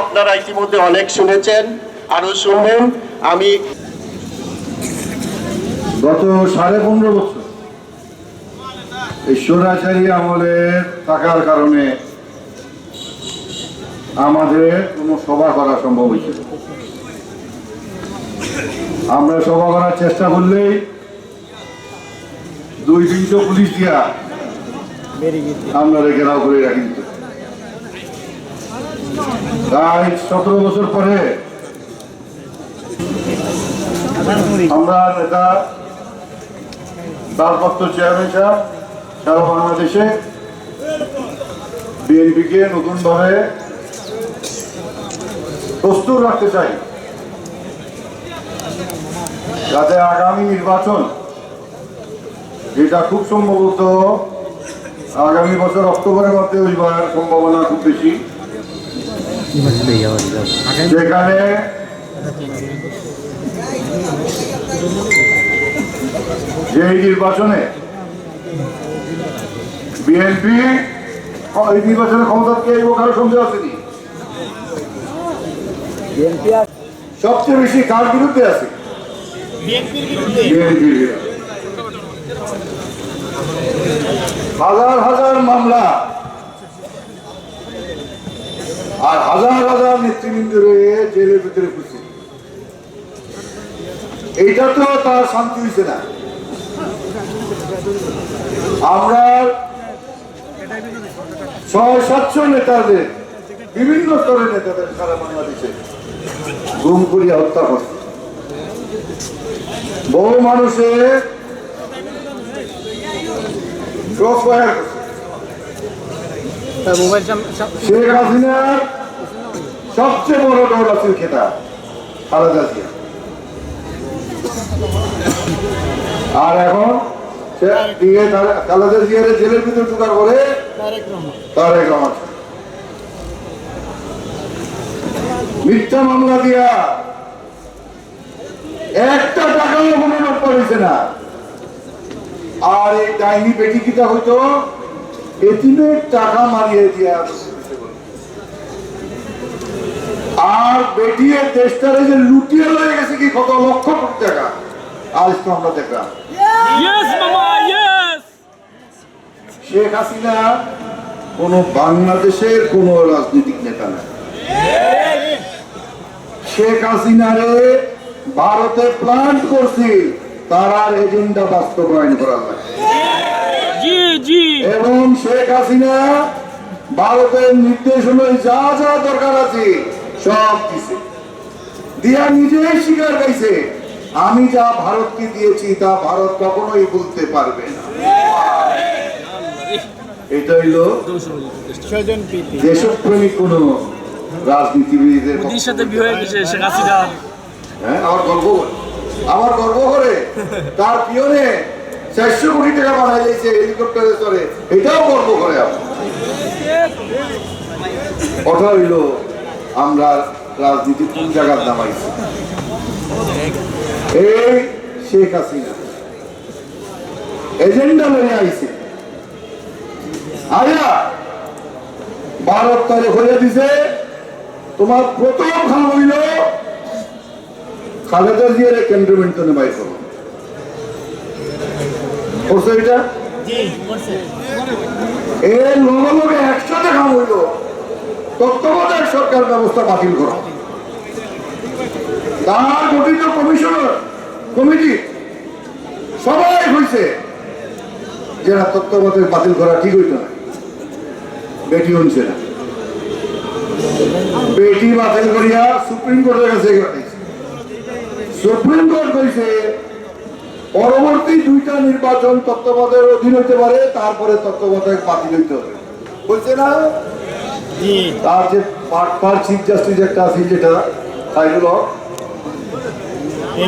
আপনারা ইতিমধ্যে অনেক শুনেছেন আরও শুনবেন আমি গত সাড়ে পনেরো বছর এই স্বৈরাচারী আমলে থাকার কারণে আমাদের কোনো সভা করা সম্ভব হয়েছিল। আমরা সভা করার চেষ্টা করলেই দুই তিনশো পুলিশ দিয়া আমরা ঘেরাও সতেরো বছর পরে আমরা নেতা চেয়ারম্যান সাহেব, সারা বাংলাদেশে বিএনপিকে নতুনভাবে প্রস্তুত রাখতে চাই। যাতে আগামী নির্বাচন, যেটা খুব সম্ভবত আগামী বছর অক্টোবরের মধ্যে হইবার সম্ভাবনা খুব বেশি। যেখানে যে নির্বাচনে বিএনপি এই নির্বাচনে ক্ষমতা কে এই কারও সন্দেহ আসেনি সবচেয়ে বেশি কার বিরুদ্ধে আছে? বিএনপির বিরুদ্ধে। হাজার হাজার মামলা। আর হাজার হাজার নেতৃবৃন্দ রয়ে জেলের ভিতরে খুশি। এইটা তো তার শান্তি হয়েছে না। আমরা ছয় সাতশো নেতাদের, বিভিন্ন স্তরের নেতাদের সারা বাংলাদেশে গুম করিয়া হত্যা করছে। বহু মানুষের crossfire করছে। শেখ হাসিনার সবচেয়ে বড় দৌড়াছিল খেতা খালেদা জিয়া আর এখন তার- খালেদা জিয়ার জেলের ভিতরে ঢুকার পরে তারেক রহমান। মিথ্যা মামলা দিয়া একটা টাকাও কোনো লোক করেছে না। আর এই ডাইনি বেটি কিটা হইতো? এতিমের টাকা মারিয়ে দিয়া আর বেটিয়ে দেশটারে যে লুটিয়ে লয়ে গেছে কি কত লক্ষ কোটি টাকা? আজ তো আমরা দেখলাম। শেখ হাসিনা কোন বাংলাদেশের কোন রাজনৈতিক নেতা না। শেখ হাসিনারে ভারতে প্লান্ট করছি। তার এজেন্ডা বাস্তবায়ন করা লাগে জি জি। এবং শেখ হাসিনা ভারতের নির্দেশ অনুযায়ী যা যা দরকার আছে সব দিছে। দিয়া নিজেই স্বীকার গাইছে আমি যা ভারতকে দিয়েছি তা ভারত কখনোই বলতে পারবে না। এটা হইল দেশপ্রেমিক কোন রাজনীতিবিদের সাথে বিয়ে হয়ে গেছে শেখ হাসিনা। হ্যাঁ আমার করে। আমার গর্ব করে। তার পিয়নে চারশো কোটি টাকা বানাই দিয়েছে হেলিকপ্টারে চড়ে। এটাও গর্ব করে কথা হইল, আমরা রাজনীতি কোন জায়গার নামাইছি? এই শেখ হাসিনা। এজেন্ডা লয়ে আইছে। আয়া, ভারত তাহলে হয়ে দিছে। তোমার প্রথম খাম হইল খালেদা জিয়ার ক্যান্টনমেন্টনে বাইর করো করছ এটা? এর লগে লগে একসাথে কাম হইল। তত্ত্বাবধায়ক সরকার ব্যবস্থা বাতিল করো। তার গঠিত কমিশনার কমিটি সবাই হয়েছে যারা তত্ত্বাবধায়ক বাতিল করা ঠিক হইতো না। বেটি হচ্ছে না। বেটি বাতিল করিয়া সুপ্রিম কোর্টের কাছে। সুপ্রিম কোর্ট কইছে পরবর্তী দুইটা নির্বাচন তত্ত্বাবধায়ক অধীন হইতে পারে তারপরে তত্ত্বাবধায়ক বাতিল হইতে হবে। বলছে না? তার যে পার্ট পার চিফ জাস্টিস একটা আছে যেটা তাইগুলো